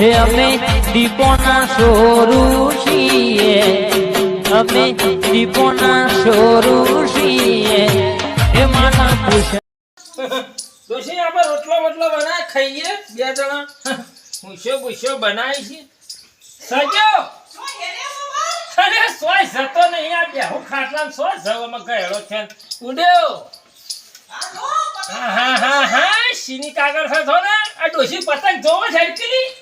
હે અમે દીપોના સોરું છીએ. અમે દીપોના સોરું છીએ. હે માતા પૂછ દોશી આપણે રોટલો બોટલો બનાય, ખાઈએ બે જણા. ભૂસ્યો ભૂસ્યો બનાવી છે. સજો! અરે, સોય જતો નહીં આ બેહુ ખાટલામાં સોય જવામાં ગયેલો છે. ઉડ્યો. હા હા હા હા સિની કાગળ થતો ને, આ ડોશી પતંગ જોવો છે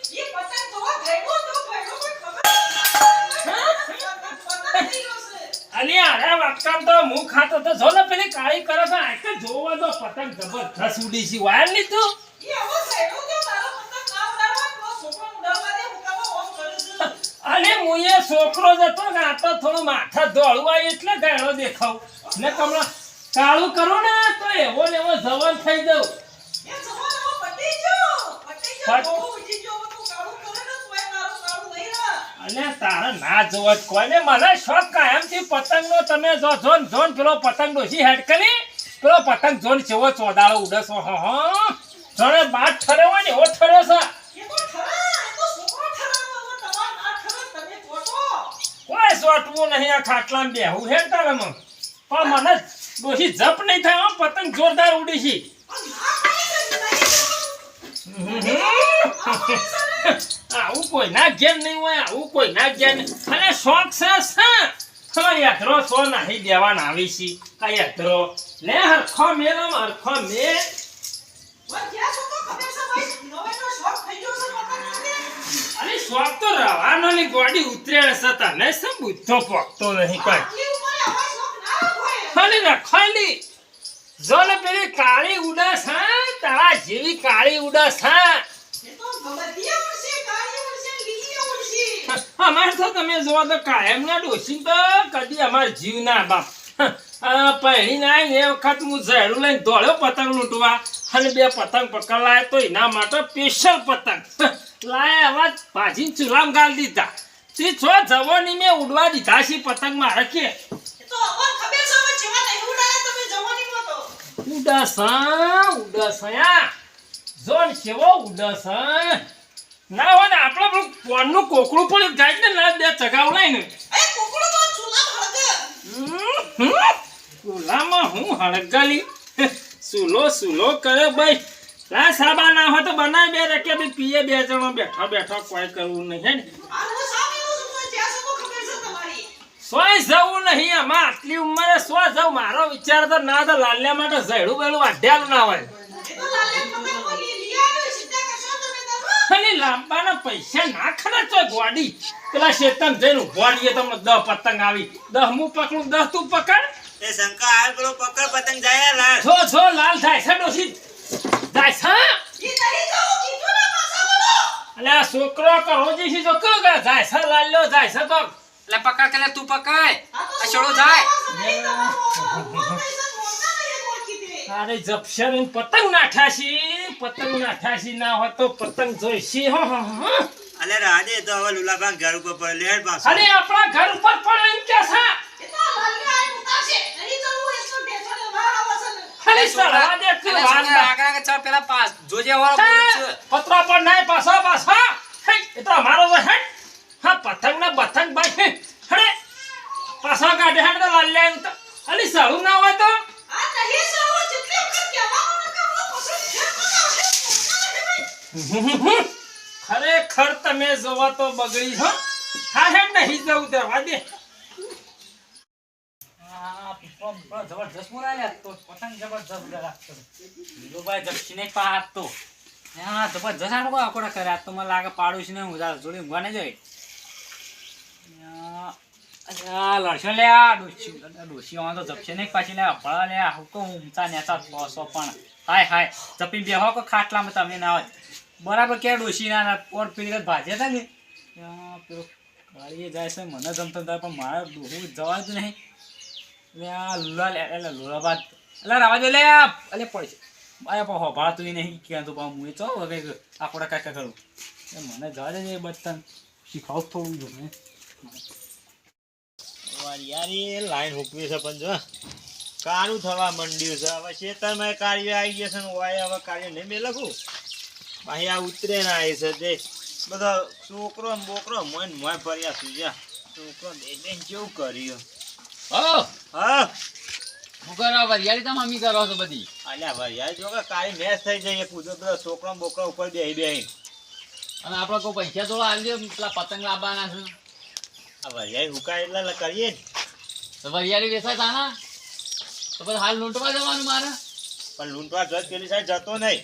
અને આરા વાટકામ તો મુખ ખાતો તો જો ને પેલી કાળી કરે છે આખે જોવા તો પતંગ જબરદસ્ત ઉડી છે. વાયર લીધું? અને એ છોકરો જતો ને આ તો થોડું માથા ધોળું એટલે ગાળો દેખાવ. ને કમળા કાળું કરો ને તો એવો ને એવો જવાન થઈ જાઉં અને તારે ના જોવો જ મને શોખ કાયમથી પતંગનો તમે જો જોન જોન પેલો પતંગ ડોસી હેડ કરી પેલો પતંગ જોન જેવો ચોદાળો ઉડસો હો હો. જોને બાટ ઠર્યો હોય ને એવો ઠર્યો છે. કોઈ સોટવું નહીં આ ખાટલામાં બેહું હે તારે મમ પણ મને ડોસી જપ નહીં થાય હો, પતંગ જોરદાર ઉડી છે. આવું કોઈ ના ઘેર નહીં હોય આવું કોઈ ના ઘેર નહીં. અને શોખ છે હવે યાત્રો સો નાહી દેવાના આવી છી આ યાત્રો લે હરખો મેરમ હરખો મે. અરે શોખ તો રવાનો ની ગોડી ઉતરેણ છે તને શું બુદ્ધો પોકતો નહીં કઈ? ખાલી ના ખાલી જો ને પેલી કાળી ઉડાસ હા? તારા જેવી કાળી ઉડાસ હા? અમારે તો તમે જોવા તો કાયમ ના ડોસી તો કદી અમાર જીવ ના બાપ. પહેરી ના એ વખત હું ઝેરું લઈને દોડ્યો પતંગ લૂંટવા. અને બે પતંગ પકડ લાય તો એના માટે સ્પેશિયલ પતંગ. લાય હવે ભાજી ચૂલામ ગાળી દીધા. તે છો જવાની મેં ઉડવા દીધા છે પતંગ મારે કે. ઉડાસા ઉડાસયા જોન કેવો ઉડાસા ના હોય ને આપણે પેલું પોનનું કોકડું પણ જાય ને ના બે ચગાવ લઈને ચૂલામાં હું હળગાલી? સુલો સુલો કરે ભાઈ. ના સાબા ના હોય તો બનાવી બે રકે બી પીએ બે જણો બેઠા બેઠા કોઈ કરવું નહીં હે ને સોય જવું નહીં આમાં આટલી ઉંમરે સો જવું. મારો વિચાર તો ના તો લાલ્યા માટે ઝેડું બેડું વાઢ્યાલું ના હોય. અને લાંબાના પૈસા ના ખર્ચો ગોડી. પેલા શેતન જઈને ઊભો રહીએ તમને દહ પતંગ આવી. દહ હું પકડું દહ તું પકડ. એ શંકા હાલ પેલો પકડ પતંગ જાય લાલ. છો છો લાલ થાય છે ડોસી જાય છે? અલે આ છોકરો કરો જી છે જો કે જાય છે લાલ્યો જાય છે તો. એટલે પકડ કે તું પકડ. આ છોડો જાય. અરે જપશર પતંગ નાઠાશી પતંગ નાઠાશી ના હોય તો પતંગ જોઈશી હો હો હો. અલે રાધે તો હવે લુલાબા ઘર ઉપર પડે લેડ પાસ અરે આપણા ઘર ઉપર પણ એમ કે છે. પતરા પર નાય પાછા પાછા. હે, એ તો અમારો હે હા પતંગ ને બતંગ ભાઈ હે પાછા કાઢે હે તો લાલ લે તો અલી સારું ના હોય તો ખરેખર તમે જોવા તો બગડી હો હા હે નહીં જવું દરવા દે જબરજસ્ત બોલાય તો પતંગ જબરજસ્ત ગરાકતો. લીલુભાઈ જપશીને પાડતો. હા, જબરજસ્ત આ લોકો આકોડા કરે. આ તો મને લાગે પાડોશીને ઊંઘા જોડે ઊંઘવા નહીં જાય. લડશો લે આ ડોશી ડોશી તો જપશે નહીં, પાછી લે અભળા લે તો ઊંચા નેચા સો પણ. હાય હાય, જપી બેહો કે ખાટલામાં તમે ના બરાબર કે ડોશી ના પોર પેલી ભાજે હતા ને? પેલો ગાડીએ જાય છે, મને જમતો થાય, પણ મારે જવા જ નહીં. એટલે આ લુલા લે એટલે લુલા બાદ. એટલે રાવા દે લે એટલે પડશે અરે પણ હોભાળતું નહીં કહેતું પણ હું એ ચો, હવે આખોડા કાકા કરું. મને જવા દે એ બચ્ચન શીખવાવ થોડું જો ને યાર લાઈન હુકવી છે પણ જો. કારું થવા મંડ્યું છે. હવે ખેતરમાં કાર્ય આવી ગયા છે ને હવે કાર્ય નહીં મેં લખું. આ ઉતરે ના આવી છે તે બધા છોકરો બોકરો મોય મોય ફર્યા સુજ્યા છોકરો દેખ કેવું કર્યું. હો હા. હું કરો વરિયાળી તો અમી કરો છો બધી. અલ્યા વરિયાળી જો કે કાળી મેચ થઈ જાય કૂદો પેલો છોકરો બોકરો ઉપર બેહી બેહી. અને આપણે કોઈ પૈસા થોડા આલી દો પેલા પતંગ લાવવાના છે. ભાઈ હુકાય એટલે કરીએ. તો વરિયાળી વેસાય તાના તો પછી હાલ લૂંટવા જવાનું મારે? પણ લૂંટવા જત પેલી સાહેબ જતો નહીં.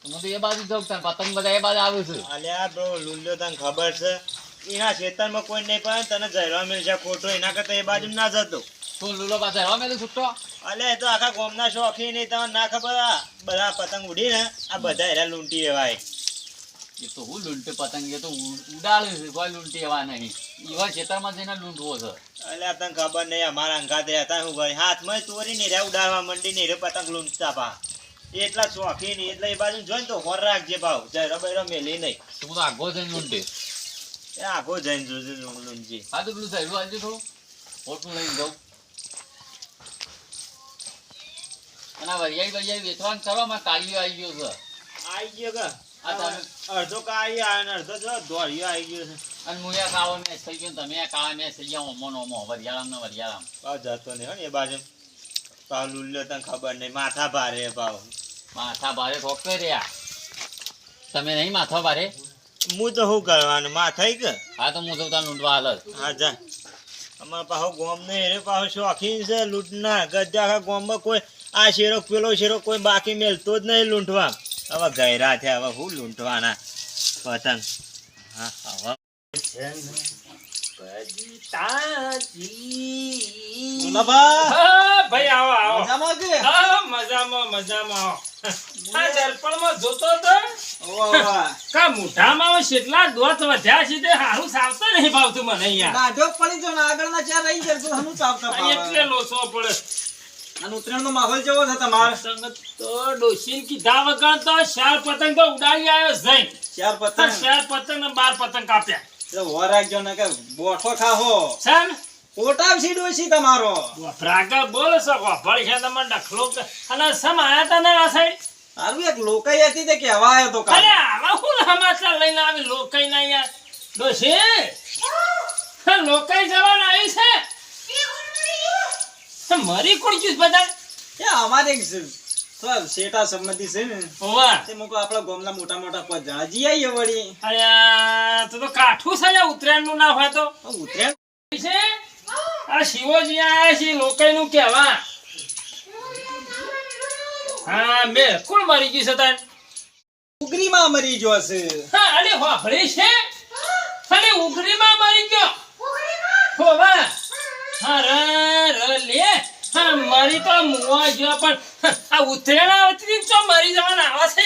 તો હું તો એ બાજુ જાઉં તાર પતંગ બધા એ બાજુ આવે છે. અલ્યા બ્રો લૂંટ્યો તને ખબર છે? એના ખેતરમાં કોઈ નહીં પડે તને જરવા મિલ ખોટો એના કરતા એ બાજુ ના જતો. તું લૂલો પાસે હવા મેં છૂટતો અલે તો આખા ગોમના શોખી નહીં તમને ના ખબર આ બધા પતંગ ઉડીને આ બધા એરા લૂંટી એવાય એ તો હું લૂંટે પતંગ એ તો ઉડાડે છે કોઈ લૂંટે એવા નહીં. એવા ખેતરમાં જઈને લૂંટવો છે. એટલે તને ખબર નહીં અમારા અંગાત રહેતા હું ભાઈ હાથમાં ચોરી નહીં રે ઉડાડવા મંડી નહીં રે પતંગ લૂંટતા પા એટલા શોખી નહીં એટલે એ બાજુ જોઈને તો હોર રાખજે ભાવ. જયરો રમે મેલી નહીં. તું તો આગો જઈને લૂંટે. એ આગો જઈને જોજે લૂંટજી. હા તો પેલું થયું આજે થોડું. ઓટલું લઈને જાઉં. અને વરિયાળી વરિયાળી વેચવાનું કરવામાં કાળીઓ આવી ગયો છે. આવી ગયો કે? અડધો કાળી આવે ને અડધો જો દોડ્યો આવી ગયો છે. અને આ કાળો મેચ થઈ ગયો તમે આ કાળા મેચ થઈ ગયા ઓમો ને ઓમો વરિયાળામ ને વરિયાળામ. ભાવ જતો નહીં હો ને એ બાજુ. ભાવ લુલ્યો તને ખબર નહીં માથા ભારે ભાવ માથા ભારે ઠોકતો રહ્યા તમે નહીં માથા ભારે? હું તો શું કરવાનું માથા કે? હા તો હું તો ત્યાં લૂંટવા હાલ. હા જા. અમારા પાછો ગોમ ને એરે પાછો શોખીન છે લૂંટના ગજા ગોમમાં કોઈ આ શેરો પેલો શેરો કોઈ બાકી મેલતો જ નહીં લૂંટવા. હવે ગયરા છે હવે હું લૂંટવાના. પતંગ. હા હવે. આવો આવો. મજામાં મજામાં આ દર્પણમાં જોતો તો કા મોઢામાં હવે કેટલા દોત વધ્યા છે તે? હારું સાવતા નહીં ભાવતું મને અહીંયા. દાઢો પડી જો ને આગળના ચાર રહી જાય તો હનું એટલે લોસો પડે. અને ઉત્તરાયણનો માહોલ જેવો છે તમારે? સંગત તો ડોશીને કીધા વગર તો ચાર પતંગ તો ઉડાડી આવ્યો જઈ શેર પતંગ? શેર પતંગ ને બાર પતંગ કાપ્યા એટલે ને કે બોઠો ખાહો. છે ને? પોટાવશી ડોશી તમારો. વફરાકા બોલ શકો ભળ છે તમે ડખલો અને સમ આયા તા ને આ સાઈડ સારું એક લોકાઈ હતી તે આવ્યો તો કાલે. આવા હું સમાચાર લઈને આવી લોકાઈ ના યાર ડોશી? હા, લોકાઈ જવાના આવી છે? મરી કોણ ચીજ બધા? એ અમારે એક સર શેઠા સંબંધી છે ને હોવા. તે મોકો આપણા ગામના મોટા મોટા પદ જાજી આઈ વળી. અરે તો તો કાઠું છે ને ઉત્તરાયણનું ના હોય તો. ઉત્તરાયણ? છે? આ શિવજી આયા છે લોકાઈ નું કેવા હા મે કોણ મરી ગયું છે તાર? ઉગરીમાં મરી ગયો છે હા અરે વાપરે છે? અરે ઉગરીમાં મરી ગયો. હોવા. લે. હા મરી તો મુવા ગયો પણ આ ઉતરેણ આવતી તો મરી જવાના આવા છે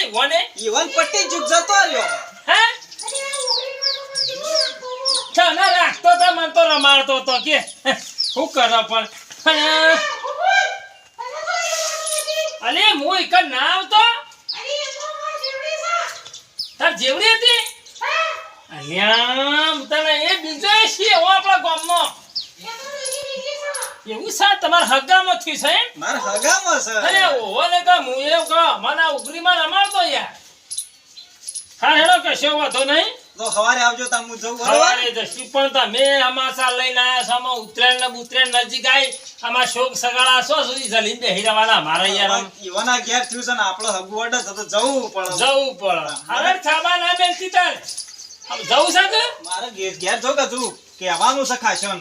ઈવન? પટ્ટી જતો રહ્યો. હે? ચાના રાખતો તો મને તો રમાડતો તો કે શું કરો પણ? અલે હું એક ના આવતો? તાર જેવડી હતી? અલ્યા તને એ બીજો છે એવો આપણા ગામમાં એવું છે તમારા હગામાં થયું છે? એમ? હગામાં છે. અરે ઓહો ને કે હું એવું કહો મને ઉગરીમાં રમાડતો યાર. હા હેડો કશો વાંધો નહીં? તો સવારે આવજો તા હું જઉં સવારે જશું પણ તમે અમાસા લઈને આયા છો આમાં ઉત્તરાયણ ને ઉત્તરાયણ નજીક આવી આમાં શોક સગાડા સો સુધી જલીને બેહી રહેવાના મારા યાર. ઈવાના ઘેર થયું છે ને આપણો હગુ અડે તો તો જવું પડે. જવું પડે. હવે થાબા ના બેસતી તાર જવું છે કે? મારે ઘેર ઘેર જો કે તું કહેવાનું છે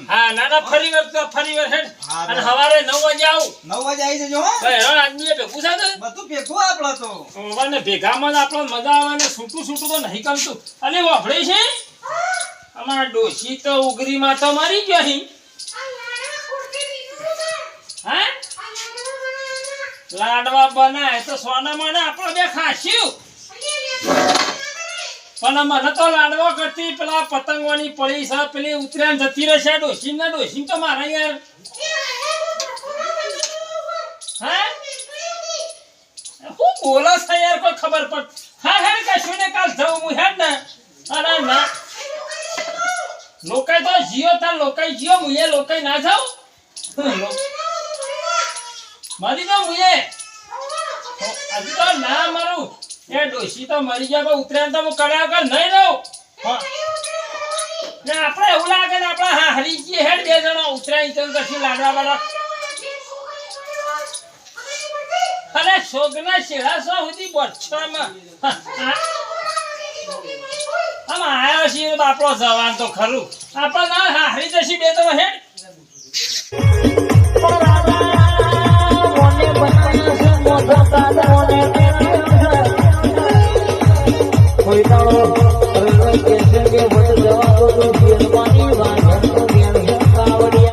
હા ના ના ફરી વાર તો ફરી વાર હેડ અને હવારે 9 વાગે આવું. 9 વાગે આવી જજો હો. તો હેરાન આદમીએ ભેગું છે તો બધું ભેગું આપણો તો. ઓવાને ભેગામાં જ આપણને મજા આવે ને છૂટું છૂટું તો નહીં ગમતું. અને વાફળે છે? અમાર ડોશી તો ઉગરીમાં તો મરી ગયો અહીં હા? લાડવા બનાય તો સોના મને આપણે બે ખાસ્યું. પણ મને તો લાડવા કરતી. પેલા પતંગોની પડી છે, પેલી ઉતરાયણ જતી રહેશે. ડોશી ને ડોશી તો મારા યાર. હા? હું બોલો છે યાર, કોઈ ખબર પડ. હા હેડ કશું ને કાલ જવું હું, હેડ ને. અરે ના. લોકાઈ તો જીઓ, તાર લોકાઈ જીઓ, હું એ લોકાઈ ના જાઉં? મારી તો હું એ? હજુ તો ના મારું. એ ડોશી તો મરી ગયા, પણ ઉતરાયણ તો હું કર્યા વગર નહીં રહું. ને આપણે એવું લાગે ને આપણે હા હરીજી હેડ બે જણા ઉતરાયણ તો કશું લાડવા વાળા અરે છોકરા શેડા સો સુધી બચ્છામાં આમ આવ્યો છીએ બાપડો જવાન તો ખરું. આપણે ના હારી જશી બે તો હેડ મોટો કાદ મોને કોઈ દાડો કે વચન